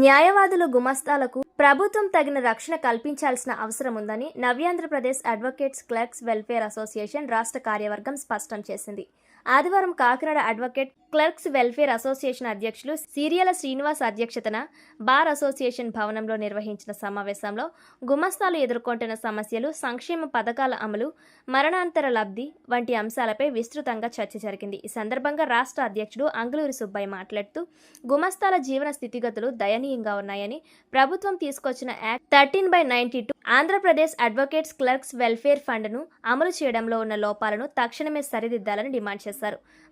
న్యాయవాదులు గుమస్తాలకు ప్రభుత్వం తగిన రక్షణ కల్పించాల్సిన అవసరం ఉందని Navyandhra Pradesh advocates clerks welfare association రాష్ట్ర కార్యవర్గం స్పష్టం చేసింది. ఆదివారం Kakinada advocate clerks welfare association అధ్యక్షులు సీరియల శ్రీనివాస్ అధ్యక్షతన బార్ అసోసియేషన్ భవనంలో నిర్వహించిన సమావేశంలో గుమస్తాలు ఎదుర్కొంటున్న సమస్యలు సంక్షేమ పథకాల అమలు మరణాంతర లబ్ధి వంటి అంశాలపై విస్తృతంగా చర్చ జరిగింది. ఈ సందర్భంగా రాష్ట్ర అధ్యక్షుడు అంగులూరి సుబ్బయ్య మాట్లాడుతూ గుమస్తాల జీవన స్థితిగతులు దయనీయంగా ఉన్నాయని ప్రభుత్వం తీసుకొచ్చిన act thirteen by ninety two Andhra Pradesh advocates clerks welfare ఫండ్ను అమలు చేయడంలో ఉన్న లోపాలను తక్షణమే సరిదిద్దాలని డిమాండ్ చేశారు.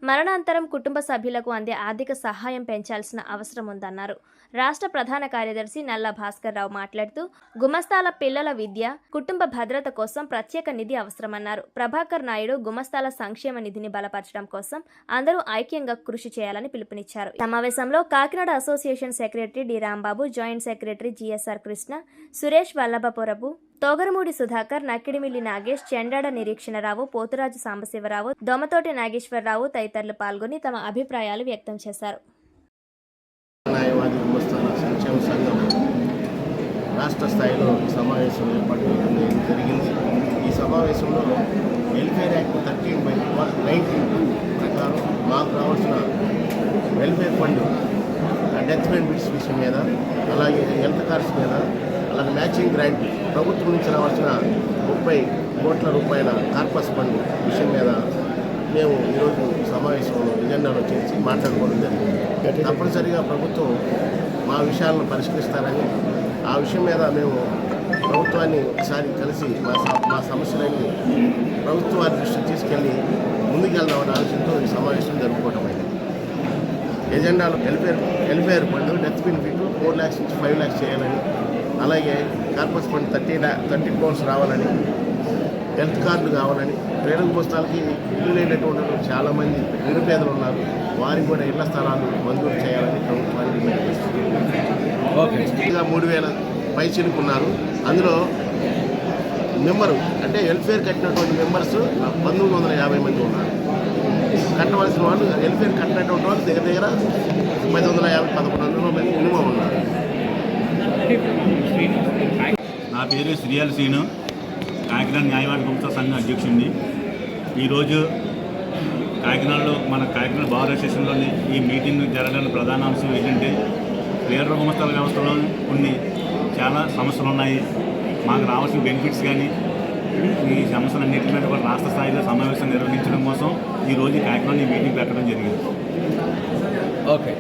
మరణాంతరం కుటుంబ సభ్యులకు అందే ఆర్థిక సహాయం పెంచాల్సిన అవసరం ఉందన్నారు. రాష్ట్ర ప్రధాన కార్యదర్శి నల్ల భాస్కర్ రావు మాట్లాడుతూ గుమస్తాల పిల్లల విద్య కుటుంబ భద్రత కోసం ప్రత్యేక నిధి అవసరమన్నారు. ప్రభాకర్ నాయుడు గుమస్తాల సంక్షేమ నిధిని బలపరచడం కోసం అందరూ ఐక్యంగా కృషి చేయాలని పిలుపునిచ్చారు. సమావేశంలో Kakinada association secretary D Rambabu joint secretary GSR Krishna Suresh Vallabhapurapu Togaramudi Sudhakar Nakkidimilli Nagesh Chendada Nirikshanarao Poturaju Sambasivarao Domatoti Nageswararao తదితరులు పాల్గొని తమ అభిప్రాయాలు వ్యక్తం చేశారు. రాష్ట్ర స్థాయిలో సమావేశం ఏర్పాటు జరిగింది. ఈ సమావేశంలో welfare act thirteen by nineteen two ప్రకారం మాకు రావాల్సిన వెల్ఫేర్ ఫండ్ డెత్ బెనిఫిట్స్ విషయం మీద అలాగే హెల్త్ కార్డ్స్ మీద అలాగే మ్యాచింగ్ గ్రాంట్ ప్రభుత్వం నుంచి రావాల్సిన ముప్పై కోట్ల రూపాయల కార్పస్ ఫండ్ విషయం మీద మేము ఈరోజు సమావేశంలో ఎజెండాలో చేసి మాట్లాడుకోవడం జరిగింది. తప్పనిసరిగా ప్రభుత్వం మా విషయాలను పరిష్కరిస్తారని ఆ విషయం మీద మేము ప్రభుత్వాన్ని ఒకసారి కలిసి మా మా సమస్యలన్నీ ప్రభుత్వాన్ని దృష్టికి తీసుకెళ్ళి ముందుకెళ్దామనే ఆలోచనతో ఈ సమావేశం జరుపుకోవడం అయింది. ఎజెండాలో welfare welfare fund death benefit four lakhs నుంచి ఫైవ్ ల్యాక్స్ చేయాలని అలాగే corpus fund thirty thirty crores రావాలని హెల్త్ కార్డులు కావాలని పేదల పుస్తకాలకి ఇల్లు లేనటువంటి చాలామంది నిరుపేదలు ఉన్నారు. వారికి కూడా ఇళ్ళ స్థలాలు మంజూరు చేయాలని డిమాండ్ చేస్తున్నారు. ఓకే. ఇంకా మూడు వేల పైచీలకు ఉన్నారు అందులో మెంబరు అంటే వెల్ఫేర్ కట్టినటువంటి మెంబర్స్ పంతొమ్మిది వందల యాభై మంది ఉన్నారు. కట్టవలసిన వాళ్ళు వెల్ఫేర్ కట్టినటువంటి వాళ్ళు దగ్గర దగ్గర పది వందల యాభై పదకొండు వందల మంది మినిమం ఉన్నారు. పేరు శ్రీయాల శ్రీను కాకినాడ న్యాయవాద గుప్త సంఘం అధ్యక్షుడిని ఈరోజు కాకినాడలో మన కాకినాడ బార్ అసోసియేషన్లోని ఈ మీటింగ్ జరగడానికి ప్రధాన అంశం ఏంటంటే వేర గుమస్తాల వ్యవస్థలో కొన్ని చాలా సమస్యలు ఉన్నాయి మాకు రావాల్సిన బెనిఫిట్స్ కానీ ఈ సమస్యలన్నింటి మీద కూడా రాష్ట్ర స్థాయిలో సమావేశం నిర్వహించడం కోసం ఈరోజు కాకినాడ ఈ మీటింగ్ పెట్టడం జరిగింది. ఓకే.